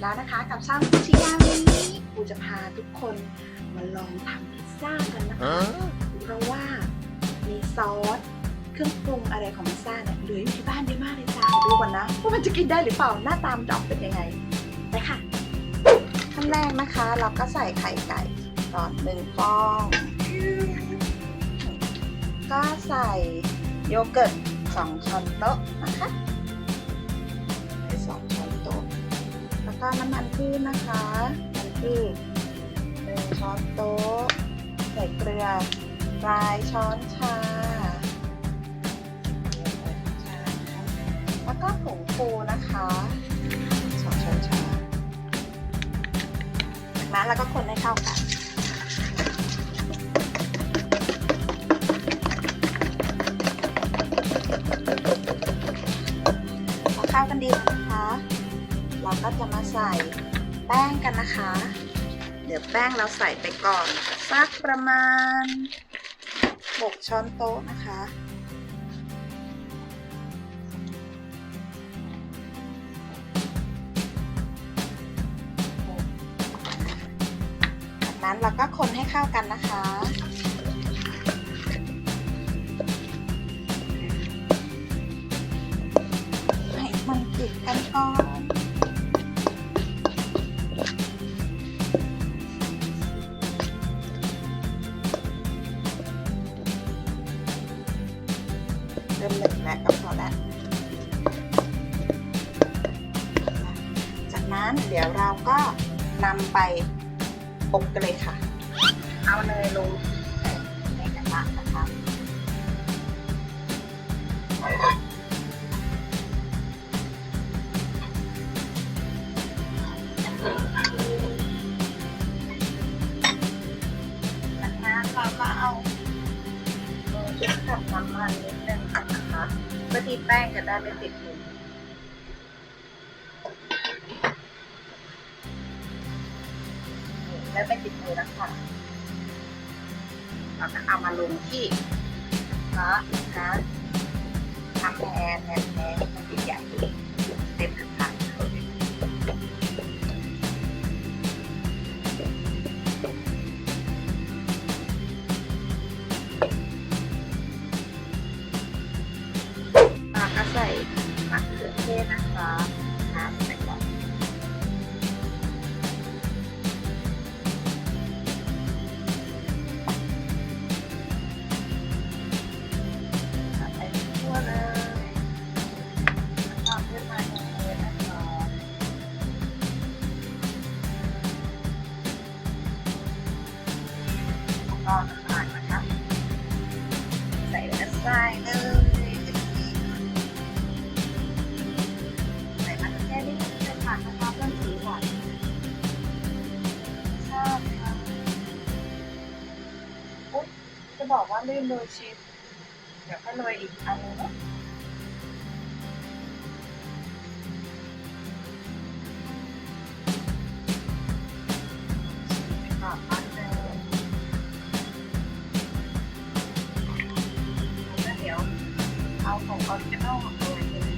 แล้วนะคะ กับช่างชิยามิปูจะพาทุกคนมาลองทำพิซซ่ากันนะคะ เพราะว่ามีซอสเครื่องปรุงอะไรของพิซซ่าเนี่ยเหลืออยู่ที่บ้านเยอะมากเลยจ้าดูก่อนนะว่ามันจะกินได้หรือเปล่าหน้าตามนจะออกเป็นยังไงไปค่ะขั้นแรกนะคะ เราก็ใส่ไข่ไก่ก่อนหนึ่งฟอง ก็ใส่โยเกิร์ตสองช้อนโต๊ะนะคะ ก็น้ำมันพืชนะคะน้ำมันพืชหนึ่งช้อนโต๊ะใส่เกลือปลายช้อนชา แล้วก็ผงฟูนะคะสองช้อนชาจากนั้นเราก็คนให้เข้ากันพอเข้ากันดีแล้วนะคะ เราก็จะมาใส่แป้งกันนะคะ เดี๋ยวแป้งเราใส่ไปก่อนสักประมาณ 6 ช้อนโต๊ะนะคะจากนั้นเราก็คนให้เข้ากันนะคะให้มันติดกันก่อน นั้นเดี๋ยวเราก็นำไปอบกันเลยค่ะ เอาเนยลงในกระทะนะคะจากนั้นเราก็เอาเออชุบกับน้ำมันนิดนึงนะคะเพื่อที่แป้งจะได้ไม่ติดมือ ได้ไม่ติดมือแล้วค่ะเราจะเอามาลงที่นะนะทำแทนแทนแทนมันใหญ่เต็ม ก็น้ำตาลนะคะ ใส่แล้วใส่เลยใส่มะเขือเทศนิดนึงเป็นนะคะเพื่อนสีหวานชอบค่ะอุ๊ยจะบอกว่าลืมโรยชิปเดี๋ยวก็โรยอีกอันนึงนะ ของออริจินอลมาโรยเลย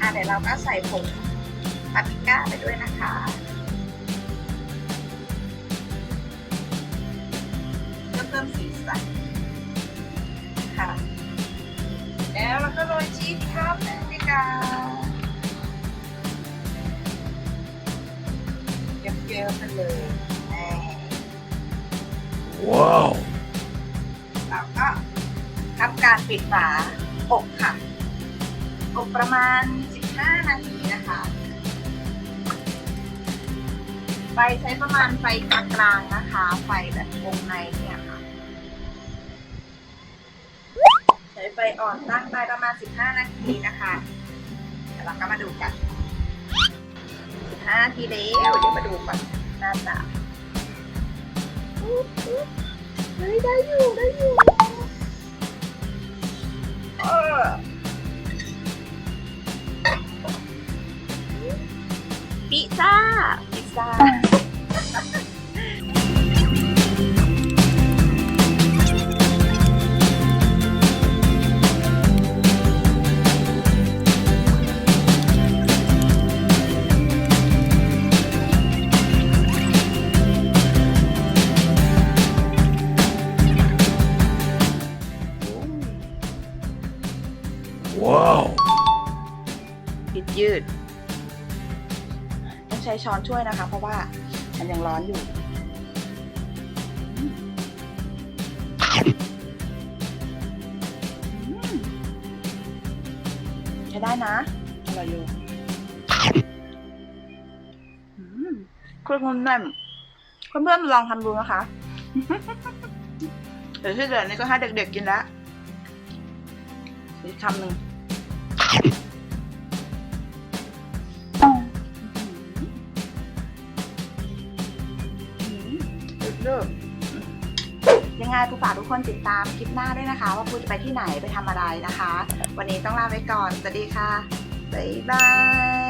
อะเดี๋ยวเราก็ใส่ผงปาปริก้าไปด้วยนะคะเพื่อเพิ่มสีสันค่ะ แล้วเราก็โรยชีสอีกรอบหนึงดีกว่า เยิ้มๆไปเลยแน่ Wow. เราก็ทำการปิดฝาอบค่ะ อบประมาณ 15 นาทีนะคะ ไฟใช้ประมาณไฟกลางๆนะคะ ไฟแบบวงในเนี่ยค่ะ ใช้ไฟอ่อนตั้งไปประมาณ 15 นาทีนะคะเดี๋ยวเราก็มาดูกัน 15 นาทีแล้วเดี๋ยวมาดูก่อนหน้าตาเฮ้ยได้อยู่ได้อยู่เออพิซซ่าพิซซ่า ยืด ต้องใช้ช้อนช่วยนะคะ เพราะว่ามันยังร้อนอยู่ ใช้ได้นะอร่อยอยู่อืมเครื่อนแน่นเพื่อนลองทำดูนะคะเดี๋ยวที่เหลือนี่ก็ให้เด็กๆกินแล้ว อีกคำหนึ่งเลิกยังไงปูฝากทุกคนติดตามคลิปหน้าด้วยนะคะ ว่าปูจะไปที่ไหนไปทำอะไรนะคะ วันนี้ต้องลาไปก่อน สวัสดีค่ะ บ๊ายบาย